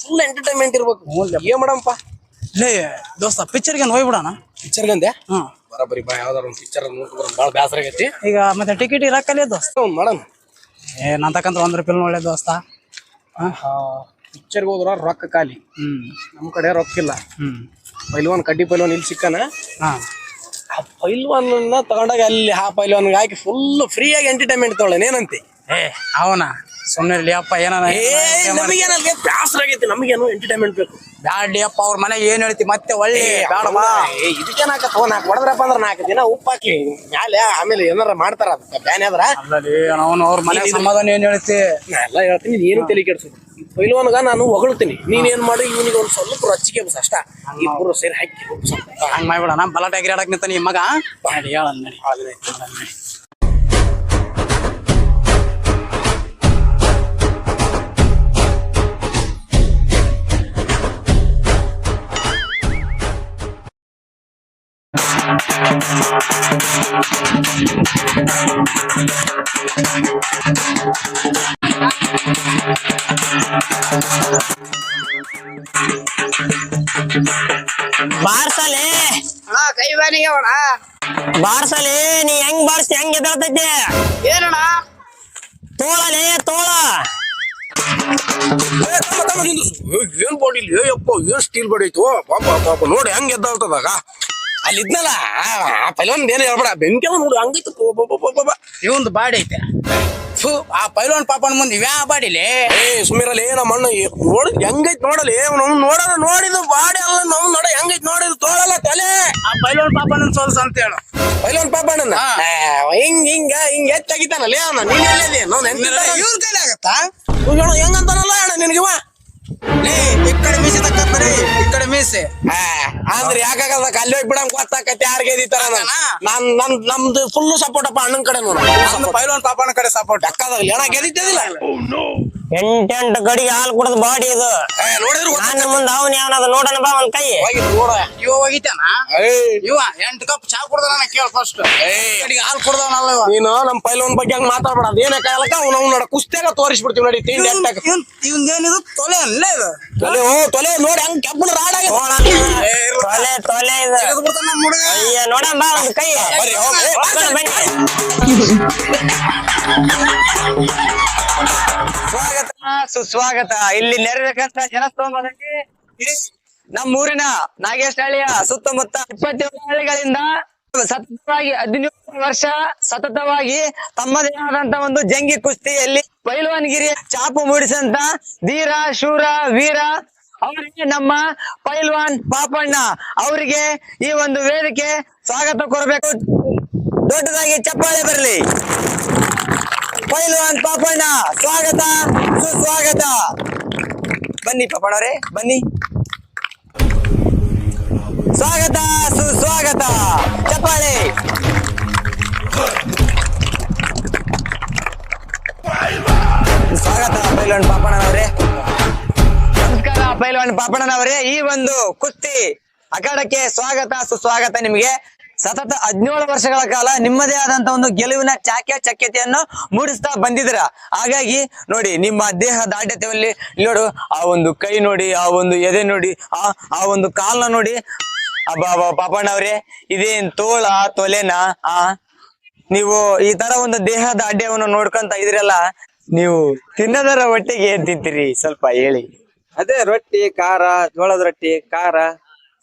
Full entertainment ಇರ್ಬೇಕು. ಏನ್ ಮಾಡಮಪ್ಪ ಲೇ ದೋಸ್ತ ಪಿಕ್ಚರ್ಗೆ ಹೋಗ್ಬಿಡೋಣ ಪಿಕ್ಚರ್ ಗಂದೆ? ಹ್ಮ್ ಬರಬರಿ ಬಾ ಯಾವ್ದಾರ ಒಂದು ಪಿಕ್ಚರ್ ನೋಡ್ಕೊಂಡ್ರೆ ಭಾಳ ಬೇಸರ ಆಗೈತಿ. ಈಗ ಮತ್ತೆ ಟಿಕೆಟ್ ಇರಕ್ಕಲ್ಲೇ ದೋಸ್ತ. ಒಂದು ಮಾಡೋಣ ಏ ತಕ್ಕಂತ ಒಂದ್ರ ರೂಪಾಯಿ ಒಳ್ಳೆ ದೋಸ್ತ. ಪಿಕ್ಚರ್ಗೆ ಹೋದ್ರ ರೊಕ್ಕ ಖಾಲಿ. ಹ್ಮ್. ನಮ್ಮ ಕಡೆ ರೊಕ್ಕ ಇಲ್ಲ. ಹ್ಮ್. ಪೈಲ್ವಾನ್ ಕಡ್ಡಿ ಪೈಲ್ವಾನ್ ಇಲ್ಲಿ ಸಿಕ್ಕನ? ಹಾ. ಆ ಪೈಲ್ವಾನ್ ತಗೊಂಡಾಗ ಅಲ್ಲಿ ಆ ಪೈಲ್ವಾನ್ಗೆ ಹಾಕಿ ಫುಲ್ ಫ್ರೀಯಾಗಿ ಎಂಟರ್ಟೈನ್ಮೆಂಟ್ ತಗೊಳ್ಳೇನ ಏನಂತೆ ಏ ಅವನ? ಸುಮ್ಮನೆ ಇರ್ಲಿ ಅಪ್ಪ ಏನಾನ ಏ ನಮಗೇನಲ್ಗೆ ಬೇಸರ ಆಗೈತಿ? ನಮಗೇನು ಎಂಟರ್ಟೈನ್ಮೆಂಟ್ ಬೇಕು? ಅವ್ರ ಮನೆಗೆ ಏನ್ ಹೇಳ್ತಿ? ಮತ್ತೆ ಒಳ್ಳೆ ಬೇಡ ಬಾ ಏ ಇದಕ್ಕೆ ನಾಕ ನಾಲ್ಕು ಹೊಡೆದ್ರಪ್ಪ ಅಂದ್ರೆ ನಾಲ್ಕು ದಿನ ಉಪ್ಪು ಹಾಕಿ ಮ್ಯಾಲೆ ಆಮೇಲೆ ಏನಾರ ಮಾಡ್ತಾರ ಅದಕ್ಕೆ ಬ್ಯಾನ್ ಆದ್ರ? ಅಲ್ಲಲ್ಲಿ ಅವನು ಅವ್ರ ಮನೆ ಸಮಾಧಾನ ಏನ್ ಹೇಳ್ತಿ? ನಾ ಎಲ್ಲ ಹೇಳ್ತೀನಿ ತಲೆ ಕೆಡ್ಸು? ಪೈಲ್ವಾನ್ಗ ನಾನು ಹೊಗಳ್ತೀನಿ. ನೀನೇನ್ ಮಾಡಿ ಇವನಿಗೆ ಒಂದ್ ಸ್ವಲ್ಪ ರೊಚ್ಚಿಗೆ ಬಸ್ ಅಷ್ಟ. ಇಬ್ಬರು ಸೇರಿ ಹಾಕಿ ಹಂಗ್ ಮಾಡ್ಬಿಡ ಮಾಡ್ಬಿಡಣ ಬಲಾಟೆ ಗಿರಾಡಕ್ ನಿಂತ ನಿಮ್ಮ ಮಗ? ಹೇಳ ನಡಿ ನಡಿ. ಬಾರ್ಸಲೆ ಕೈ ಬಾನಿಗೆ ಅವಣ ಬಾರ್ಸಲೆ ನೀ ಹೆಂಗ್ ಬಾರ್ಸಿ ಹೆಂಗ್ ಎದಳ್ತೈತೆ ಏನಣ್ಣ? ತೋಳಲೆ ತೋಳ. ಏ, ತಮ್ಮ, ತಮ್ಮ, ನಿಂದ್ರಿಸು. ಏ, ಏನ್ ಬಾಡಿ ಇಲ್ಲಿ ಅಯ್ಯಪ್ಪ ಏನ್ ಸ್ಟೀಲ್ ಬಾಡಿ ಐತು? ಪಾಪ ಪಾಪ ನೋಡಿ ಹೆಂಗ್ ಎದ್ದಾಳ್ತದಾಗ ಅಲ್ಲಿ ಇದ್ನಲ್ಲ ಆ ಪೈಲ್ವಾನ್ ಏನು ಹೇಳ್ಬೇಡ ಬೆಂಕಿ ಅವ ನೋಡು ಹಂಗೈತು. ಇವೊಂದು ಬಾಡಿ ಐತೆ. ಫು, ಆ ಪೈಲೋನ್ ಪಾಪನ ಮುಂದೆ ಇವ್ಯಾ ಬಾಡಿಲಿ? ಏ ಸುಮಿರಲ್ಲ ಏನ ಮಣ್ಣು ನೋಡ್ ಹೆಂಗೈತ್ ನೋಡಲಿ. ನಮ್ ನೋಡೋಣ ನೋಡಿದ ಬಾಡಿ ಅಲ್ಲ ನಾವು ನೋಡ ಹೆಂಗೈತ್ ನೋಡಿದ್ ತೋಳಲ್ಲ ತಲೆ. ಆ ಪೈಲೋನ್ ಪಾಪನ ಸೋಲ್ಸ ಅಂತ ಹೇಳು. ಪೈಲ್ವಾನ್ ಪಾಪ ಅಣ್ಣನ ಹಾ. ಹಿಂಗ ಹಿಂಗ್ ಹಿಂಗ ಎತ್ತಾಗಿತ್ತಾನಲ್ಲ ಅವನ. ನೀನ್ ಎಲ್ಲೇ ನಾವು ಇವ್ರ ಕೈಲಿ ಆಗತ್ತಾ? ಹೆಂಗಂತಾನಲ್ಲ ಅಣ್ಣ ನಿನಗಿವ? ಏ ఇక్కడ మీసే తక్కరే ఇక్కడ మీసే ಆದ್ರೆ ಯಾಕಾಗದ ಅಲ್ಲಿ ಹೋಗಿ ಬಿಡಂಗ್ ಗೊತ್ತಾಕತ್ತೆ ಯಾರಿಗೆ ಇದೀತಾರ ನನ್. ನಮ್ ನಮ್ದು ಫುಲ್ ಸಪೋರ್ಟ್ ಅಪ್ಪ ಅಣ್ಣನ ಕಡೆ ನೋಡ. ಪೈಲೋನ್ ಪಾಪ ಕಡೆ ಸಪೋರ್ಟ್ ಅಕ್ಕದಾಗ ಏನಾಗ ಗೆದಿದ್ದಿಲ್ಲ ಎಂಟೆಂಟು ಗಡಿಗೆ ಹಾಲು ಕುಡದ್ ಬಾಡಿ ಇದು ನೋಡಿದ್ರು ನಾನು ಮುಂದೆ ಅವನ್ ಯಾವನದ ನೋಡಣ ಬಾ ಒಂದ್ ಕೈ. ನೋಡ. ಇವ ಹೋಗಿತಾನ ಇವ ಎಂಟು ಕಪ್ ಚಾ ಕುಡ್ದಾನ ಕೇಳ ಫಸ್ಟ್ ಕಡೆಗೆ ಹಾಲು ಕುಡ್ದವನಲ್ಲ ಇವ. ನೀನು ನಮ್ ಪೈಲೋನ್ ಬಗ್ಗೆ ಹಂಗ ಮಾತಾಡ್ಬೇಡ. ಅದೇನ ಕಾಲಕ್ಕ ಅವ್ನ ಅವ್ನ ನೋಡ ಕುಸ್ತಿಯಾಗ ತೋರಿಸ್ಬಿಡ್ತೀವಿ ನೋಡಿ ತಿಂಡಿ ಎಟ್ಟಾಗ ಇವಂದೇನಿದು ತೊಲೆ ಅಲ್ಲೇ ಇದು. ತೊಲೆ ಓ ತೊಲೆ ನೋಡಿ ಹಂಗ ಕೆಬ್ಬನ ರಾಡಾಗ ತೊಲೆ ತೊಲೆ ಇದು. ಬಿಡ್ತಾನ ನಮ್ಮ ಹುಡುಗ? ಅಯ್ಯ ನೋಡಣ ಬಾ ಒಂದ್ ಕೈ. ಬರ್ರಿ, ಹೋಗ್ರಿ. ಏ, ಹೋಗೋಣ ಬನ್ನಿ. ಸ್ವಾಗತ ಸುಸ್ವಾಗತ. ಇಲ್ಲಿ ನೆರವೇಕಂತ ಜನಸ್ತೋಮದಲ್ಲಿ ನಮ್ಮೂರಿನ ನಾಗೇಶಹಳ್ಳಿಯ ಸುತ್ತಮುತ್ತ ಇಪ್ಪತ್ತೇಳು ಹಳ್ಳಿಗಳಿಂದ ಸತತವಾಗಿ ಹದಿನೇಳು ವರ್ಷ ಸತತವಾಗಿ ತಮ್ಮದೇ ಆದಂತ ಒಂದು ಜಂಗಿ ಕುಸ್ತಿಯಲ್ಲಿ ಪೈಲ್ವಾನ್ಗಿರಿ ಚಾಪು ಮೂಡಿಸಂತ ಧೀರ, ಶೂರ, ವೀರ ಅವರಿಗೆ ನಮ್ಮ ಪೈಲ್ವಾನ್ ಪಾಪಣ್ಣ ಅವರಿಗೆ ಈ ಒಂದು ವೇದಿಕೆ ಸ್ವಾಗತ ಕೊಡಬೇಕು ದೊಡ್ಡದಾಗಿ ಚಪ್ಪಾಳೆ ಬರಲಿ. ಪೈಲ್ವಾನ್ ಪಾಪಣ್ಣ. ಸ್ವಾಗತ, ಸುಸ್ವಾಗತ. ಬನ್ನಿ ಪಾಪಣ್ಣವ್ರೆ, ಬನ್ನಿ. ಸ್ವಾಗತ, ಸುಸ್ವಾಗತ. ಚಪ್ಪಾಳೆ. ಸ್ವಾಗತ ಪೈಲ್ವಾನ್ ಪಾಪಣ್ಣನವ್ರೆ. ನಮಸ್ಕಾರ ಪೈಲ್ವಾನ್ ಪಾಪಣ್ಣನವರೇ. ಈ ಒಂದು ಕುಸ್ತಿ ಅಖಾಡಕ್ಕೆ ಸ್ವಾಗತ, ಸುಸ್ವಾಗತ ನಿಮಗೆ. ಸತತ ಹದಿನೇಳು ವರ್ಷಗಳ ಕಾಲ ನಿಮ್ಮದೇ ಆದಂತ ಒಂದು ಗೆಲುವಿನ ಚಾಕ್ಯ ಚಕ್ಯತೆಯನ್ನು ಮೂಡಿಸ್ತಾ ಬಂದಿದ್ರ ಹಾಗಾಗಿ ನೋಡಿ, ನಿಮ್ಮ ದೇಹ ದಾಢ್ಯತೆಯಲ್ಲಿ ನೋಡು, ಆ ಒಂದು ಕೈ ನೋಡಿ, ಆ ಒಂದು ಎದೆ ನೋಡಿ, ಆ ಆ ಒಂದು ಕಾಲ್ನ ನೋಡಿ. ಅಬ್ಬಾ ಪಾಪಣ್ಣವ್ರೆ ಇದೇನ್ ತೋಳ ತೊಲೆನ? ಆ, ನೀವು ಈ ತರ ಒಂದು ದೇಹ ದಾಢ್ಯವನ್ನು ನೋಡ್ಕೊಂತ ಇದ್ರಲ್ಲ, ನೀವು ತಿನ್ನದರ ಒಟ್ಟಿಗೆ ಏನ್ ತಿಂತೀರಿ? ಸ್ವಲ್ಪ ಹೇಳಿ. ಅದೇ ರೊಟ್ಟಿ, ಖಾರ, ಜೋಳದ ರೊಟ್ಟಿ, ಖಾರ.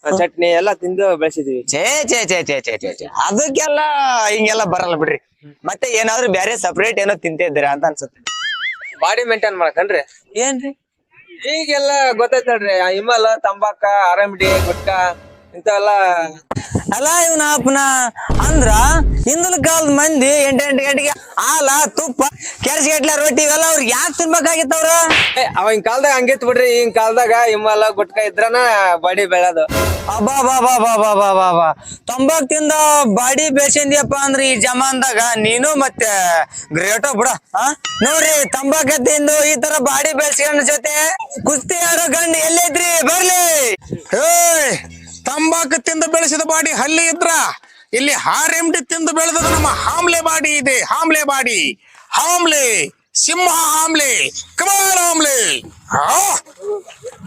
ಚಟ್ನಿ ಎಲ್ಲ ತಿಂದು ಬೆಳೆಸಿದೀವಿ. ಛೇ ಛೇ ಛೇ ಛೇ ಛೇ ಛೇ ಛೇ. ಅದಕ್ಕೆಲ್ಲ ಹಿಂಗೆಲ್ಲ ಬರಲ್ಲ ಬಿಡ್ರಿ. ಮತ್ತೆ ಏನಾದ್ರು ಬೇರೆ ಸಪರೇಟ್ ಏನೋ ತಿಂತಿದ್ದೀರಾ ಅಂತ ಅನ್ಸುತ್ತೆ. ಬಾಡಿ ಮೇಂಟೈನ್ ಮಾಡ್ಕನ್ರಿ ಏನ್ರಿ? ಈಗೆಲ್ಲ ಗೊತ್ತೈತೆ ನೋಡ್ರಿ ಆ ಹಿಮಾಲ ತಂಬಾಕ ಆರಾಮಿಡಿ ಗುಟ್ಕ. ಇಂಥವೆಲ್ಲ ಅಲ್ಲ ಇವನ ಅಪ್ಪನ ಅಂದ್ರ ಹಿಂದಿನ ಕಾಲದ ಮಂದಿ ಎಂಟು ಎಂಟು ಗಂಟೆಗೆ ಹಾಲ ತುಪ್ಪ ಕೆರ್ಸಿಗಟ್ಲೆ ರೊಟ್ಟಿ ಇವೆಲ್ಲ ಅವ್ರಿಗೆ ಯಾಕೆ ತಿನ್ಬೇಕಾಗಿತ್ತವ್ರ ಏ, ಅವಾಗಿನ ಕಾಲದಾಗ ಹಂಗಿತ್ ಬಿಡ್ರಿ ಈಗಿನ ಕಾಲದಾಗ ಇಮ್ಮೆಲ್ಲ ಗುಟ್ಕ ಇದ್ರನ ಬಾಡಿ ಬೆಳೆದು. ಅಬ್ಬಾ ಬಾ ಬಾ ಬಾ ಬಾ ಬಾ ಬಾ ಬಾ ತಂಬಾಕ್ ತಿಂದ ಬಾಡಿ ಬೇಸಂದಿಯಪ್ಪ ಅಂದ್ರೆ ಈ ಜಮಾನದಾಗ ನೀನು ಮತ್ತೆ ಗ್ರೇಟೋ ಬಿಡ ಆ? ನೋಡ್ರಿ ತಂಬಾಕ ತಿಂದು ಈ ತರ ಬಾಡಿ ಬೆಳ್ಸ್ಕೊಂಡ್ ಜೊತೆ ಕುಸ್ತಿ ಆಡೋ ಗಂಡು ಎಲ್ಲೈತ್ರಿ ಬರ್ಲಿ! ಏಯ್ ತಂಬಾಕು ತಿಂದು ಬೆಳೆಸಿದ ಬಾಡಿ ಹಲ್ಲಿ ಇದ್ರ. ಇಲ್ಲಿ ಹಾರೆಂಡಿ ತಿಂದು ಬೆಳೆದ ನಮ್ಮ ಹಾಮ್ಲೆ ಬಾಡಿ ಇದೆ. ಹಾಮ್ಲೆ ಬಾಡಿ. ಹಾಮ್ಲೆ. ಸಿಂಹ ಹಾಮ್ಲೆ. ಕಮಾಲ್ ಹಾಮ್ಲೆ.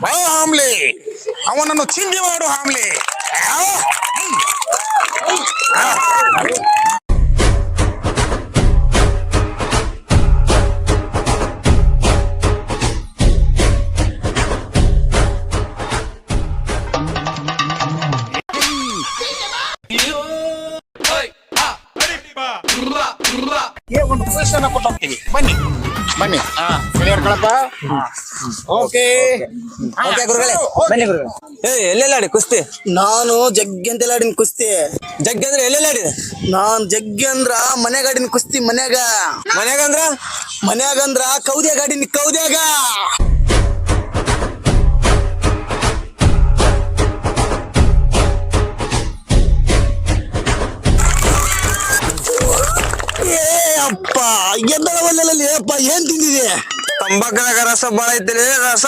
ಬಾ ಹಾಮ್ಲೆ. ಅವನನ್ನು ಚಿಂದಿ ಮಾಡು ಆಮ್ಲೆ ಒಂದು ಕೊಟ್ಟೋಗ್ತೀವಿ ಬನ್ನಿ. ಬನ್ನಿ. ಕಳಪ್ಪ ಓಕೆ. ಓಕೆ ಗುರುಗಳೇ. ಬನ್ನಿ ಗುರುಗಳೇ. ಏ ಎಲ್ಲೆಲ್ಲಾಡಿ ಕುಸ್ತಿ? ನಾನು ಜಗ್ಗಿ ಅಂತೇಳಿ ಕುಸ್ತಿ. ಜಗ್ಗಿ ಅಂದ್ರೆ ಎಲ್ಲೆಲ್ಲಾಡಿ ನಾನ್ ಜಗ್ಗಿ ಅಂದ್ರ ಮನೆಗಾಡಿನ ಕುಸ್ತಿ ಮನ್ಯಾಗ. ಮನ್ಯಾಗ ಅಂದ್ರ? ಮನ್ಯಾಗ ಅಂದ್ರ ಕೌದ್ಯಾಗ. ಏನ್ ತಿಂದಿದೆ? ತಂಬಾಕದಾಗ ರಸ ಬಾಳ ಐತಿರಿ ರಸ.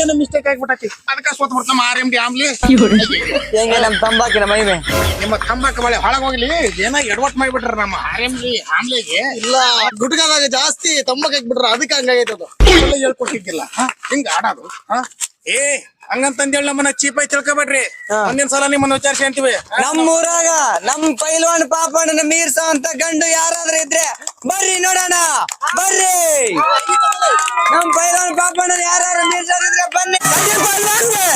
ಏನೋ ಮಿಸ್ಟೇಕ್ ಆಗ್ಬಿಟ್ಟತಿ ಅದಕ್ಕೆ ಸ್ವತ್ ಬಿಡ್ತಾಮ ಆರ್ ಎಂ ಡಿ ಆಮ್ಲಿ. ಹೆಂಗೆ ನಮ್ ತಂಬಾಕಿನ ಮಹಿಮೆ ನಿಮ್ಮ ತಂಬಾಕ ಮಳೆ ಹೊಳಗೋಗ್ಲಿ ಏನ ಎಡವಟ್ ಮಾಡಿಬಿಟ್ರ ನಮ್ಮ ಆರ್ ಎಂ ಡಿ ಆಮ್ಲಿಗೆ. ಇಲ್ಲ. ಗುಟ್ಕಾದಾಗ ಜಾಸ್ತಿ ತಂಬಾಕ್ ಹಾಕ್ಬಿಟ್ರ ಅದಕ್ಕೆ ಹಂಗಾಗೈತೆ ಅದು. ಹೇಳ್ಕೊಟ್ಟಿದ್ದಿಲ್ಲ. ಹ? ಹಿಂಗ ಆಡೋದು. ಹ? ಏ ಹಂಗಂತಂದೇಳಿ ನಮ್ಮನ್ನ ಚೀಪ್ ಆಗಿ ತಿಳ್ಕೊಬೇಡ್ರಿ. ಮುಂದಿನ ಸಲ ನಿಮ್ಮನ್ನ ವಿಚಾರಿಸಿ ಅಂತೀವಿ. ನಮ್ಮೂರಾಗ ನಮ್ ಪೈಲ್ವಾನ್ ಪಾಪಣ್ಣನ ಮೀರ್ಸ ಅಂತ ಗಂಡು ಯಾರಾದ್ರೂ ಇದ್ರೆ ಬರ್ರಿ ನೋಡೋಣ ಬರ್ರಿ. ನಮ್ ಪೈಲ್ವಾನ್ ಪಾಪಣ್ಣನ ಯಾರು ಮೀರ್ಸಿದ್ರೆ ಬನ್ನಿ ಬನ್ನಿ.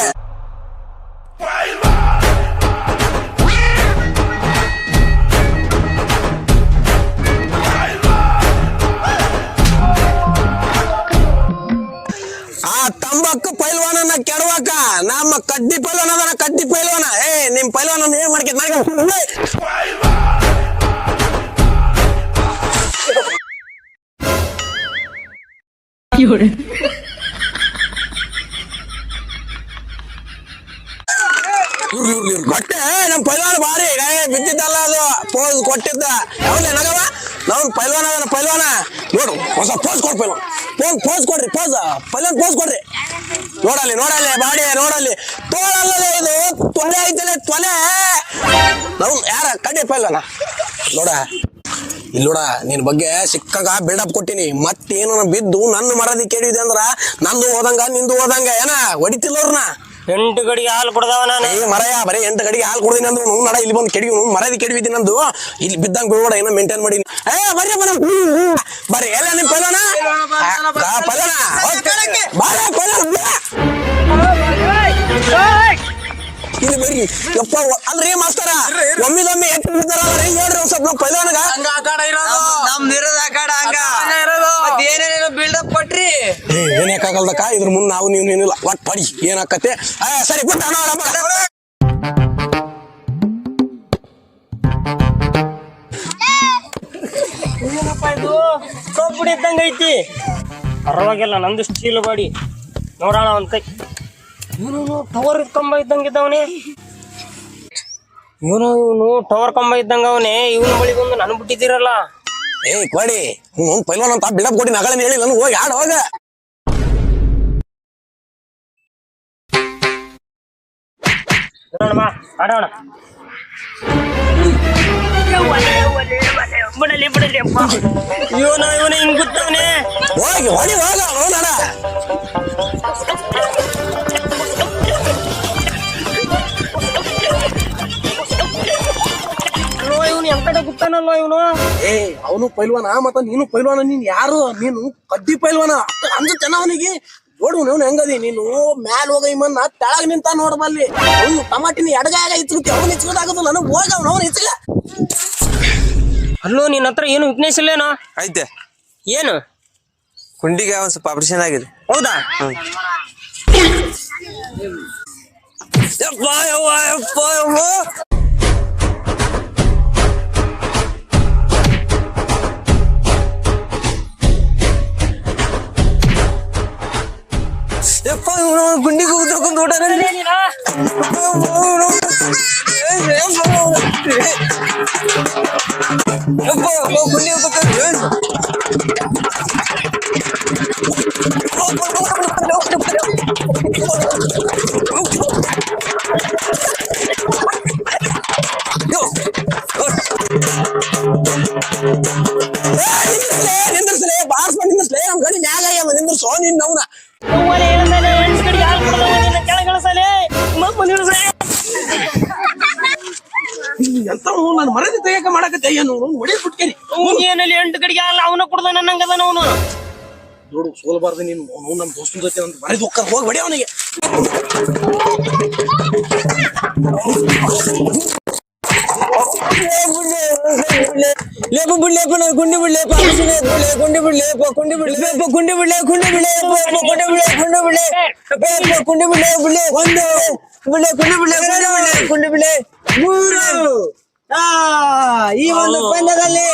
ನಮ್ಮ ಕಡ್ಡಿ ಪೈಲ್ವಾನ ಅದನ, ಕಡ್ಡಿ ಪೈಲ್ವಾನ. ಏ, ನಿಮ್ ಪೈಲ್ವಾನ ಏನ್ ಮಾಡ್ಕೆ ಕೊಟ್ಟೆ. ನಮ್ ಪೈಲ್ವಾನ ಬಾರಿ ಬಿದ್ದಿದ್ದಲ್ಲ ಅದು. ಪೋಸ್ ಕೊಟ್ಟಿದ್ದ. ಯಾವಲ್ಲ ನಗವ? ನಮ್ ಪೈಲ್ವಾನ ಅದನ, ಪೈಲ್ವಾನ. ನೋಡು, ಹೊಸ ಪೋಸ್ ಕೊಡ್ ಪೈಲ್ವಾನ್. ಪೋಸ್ ಕೊಡ್ರಿ, ಪೋಸ್. ಪೈಲ್ವಾನ್ ಪೋಸ್ ಕೊಡ್ರಿ. ನೋಡಲ್ಲಿ ನೋಡಲ್ಲಿ ಬಾಡಿ ನೋಡಲ್ಲಿ ತೋಳಲ್ಲದೆ ಇದು ತೊಲೆ ಐತಲೆ ತೊಲೆ ನಾವು ಯಾರ ಕಡ್ಡಿ ಪೈಲ್ವಾನ ನೋಡ ಇಲ್ಲಿ ನೋಡ ನಿನ್ ಬಗ್ಗೆ ಸಿಕ್ಕಾಗ ಬಿಲ್ಡಪ್ ಕೊಟ್ಟಿನಿ ಮತ್ತೇನ ಬಿದ್ದು ನನ್ನ ಮರದಿ ಕೇಳಿದೆ ಅಂದ್ರ ನಂದು ಹೋದಂಗ ನಿಂದು ಹೋದಂಗ ಏನ ಹೊಡಿತಿಲ್ಲವ್ರನ್ನ ಎಂಟು ಗಡಿಗೆ ಹಾಲು ಕೊಡದವ ನಾನು ಏ ಮರಯ ಬರೀ ಎಂಟು ಗಡಿಗೆ ಹಾಲು ಕುಡ್ದಿನಿ ಅಂದ್ರು ನೋವು ನಡ ಇಲ್ಲಿ ಬಂದು ಕೆಡಿ ಮರದಿ ಕೆಡಿವಿದ್ದೀನಿ ನಂದು ಇಲ್ಲಿ ಬಿದ್ದಂಗ ಬಿಡೋಡ ಏನೋ ಮೇಂಟೈನ್ ಮಾಡಿ ಏ ಬರ್ರಿ ಬರ ಬರ್ರಿ ಎಲ್ಲ ನಿಮ್ ಪಲ್ಲಣ ಪಲ್ಲಣ ಬಾರ ಬರ್ರಿ ಯಪ್ಪ ಅಲ್ರಿ ಮಾಸ್ತರ? ಒಮ್ಮಿದೊಮ್ಮೆ ಎಟ್ಟು ಬಿದ್ದಾರ ರೀ? ಹೇಳ್ರಿ ಒಂದ್ ಸ್ವಲ್ಪ ಪೈಲನಗ. ನಮ್ ನಿರದ ಕಾಡ ಹಂಗ. ಮತ್ ಏನೇನೇನೋ ಬಿಲ್ಡಪ್ ಕೊಟ್ರಿ. ಏ ಏನ್ ಯಾಕಾಗಲ್ದಕ್ಕ ಇದ್ರ ಮುಂದೆ ನಾವು ನೀವು ಏನಿಲ್ಲ. ಒಟ್ ಪಡಿ ಏನಾಕತ್ತೆ ಆ ಸರಿ ಬಿಟ್ಟ ಏನಪ್ಪ ಇದು? ಕಬ್ಬುಡಿ ಇದ್ದಂಗ ಐತಿ. ಪರವಾಗಿಲ್ಲ ನಂದು ಸ್ಟೀಲ್ ಬಾಡಿ ನೋಡೋಣ ಒಂದ್ ಕೈ. ಇವನು ಟವರ್ ಕಂಬ ಇದ್ದಂಗ ಇದ್ದವನೇ ಇವನು ಇವನು ಟವರ್ ಕಂಬ ಇದ್ದಂಗ ಅವನೇ ಇವನ ಬಳಿ ಬಂದು ನನ್ ಬಿಟ್ಟಿದ್ದೀರಲ್ಲ ಏ ಕೊಡಿ ಹ್ಞೂ ಪೈಲ್ವಾನ್ ಅಂತ ಬಿಡಪ್ ಕೊಡಿ ನಗಳನ್ನ ಹೇಳಿ ನಾನು ಹೋಗಿ ಆಡ ಹೋಗ ಆಡೋಣ ಬಿಡಲಿ ಬಿಡಲಿ ಅಪ್ಪ ಇವನು ಇವನು ಹಿಂಗ್ ಗೊತ್ತವನೇ ಹೋಗಿ ಹೊಡಿ ಹೋಗ ನೋಡೋಣ ಗುತ್ತಾನಲ್ಲ ಇವನು? ಏ ಅವನು ಪೈಲ್ವಾನ? ಮತ್ತ ನೀನು ಪೈಲ್ವಾನ? ನೀನ್ ಯಾರು? ನೀನು ಕಡ್ಡಿ ಪೈಲ್ವಾನ? ಅಂಜುತ್ತೆ ಅವನಿಗೆ ನೋಡು ನೀವು ಹೆಂಗದಿ? ನೀನು ಮ್ಯಾಲ ಹೋಗ ಮನ್ನ ತೆಳಗ್ ನಿಂತ ನೋಡ್ಬಲ್ಲಿ ಅವನು ಟಮಾಟಿನ ಎಡಗಾಗ ಇತ್ತು ಅವನು ಇಚ್ಕೋದಾಗದು ನನಗೆ ಹೋಗ ಅವ್ನು ಅವನು ಇಚ್ಕ ಅಲ್ಲೋ ನಿನ್ನ ಹತ್ರ ಏನು ವಿಘ್ನೇಶ್ ಇಲ್ಲೇನೋ? ಐತೆ ಏನು? ಕುಂಡಿಗೆ ಒಂದ್ ಸ್ವಲ್ಪ ಆಪರೇಷನ್ ಆಗಿದೆ. ಹೌದಾ? ಯಪ್ಪ ಯವ್ವ ಯಪ್ಪ ಯವ್ವ. ಗುಂಡಿಗೆ ಉದ್ರಕೊಂಡು ಊಟ ತೆಗಿಯಕ ಮಾಡಕತ್ತೆ ಏನು ಹೊಡಿ ಬಿಟ್ಕೇರಿ ಏನಲ್ಲಿ ಎಂಟು ಕಡೆಗೆ ಹಾಲು ಅವನ ಕುಡ್ದ ನನ್ನಂಗದನ ಅವನು ನೋಡು ಸೋಲ್ಬಾರ್ದು ನೀನು ಅವ್ನು ನಮ್ಮ ದೋಸ್ತನ ಜೊತೆ ಅಂತ ಮರದಿ ಹೋಗ್ತಾರ ಹೋಗಿ ಹೊಡಿ ಅವನಿಗೆ ಲೇಪ ಬಿಡ್ಲೇಪ ನಾವು ಗುಂಡಿ ಬಿಡ್ಲೇಪ ಬಿಡ್ಲೆ ಗುಂಡಿ ಬಿಡ್ಲೇಪ ಗುಂಡಿ ಬಿಡ್ಲೇಪ ಗುಂಡಿ ಬಿಡ್ಲೆ ಗುಂಡಿ ಬಿಡ್ಲೆ ಗುಂಡಿ ಬಿಡ್ಲೆ ಗುಂಡಿ ಬಿಡ್ಲೆ ಗುಂಡಿ ಬಿಡ್ಲೆ ಬಿಡ್ಲೆ ಒಂದು ಬಿಡ್ಲೆ ಗುಂಡಿ ಬಿಡ್ಲೆ ಈ ಒಂದು ಪಂದ್ಯದಲ್ಲಿ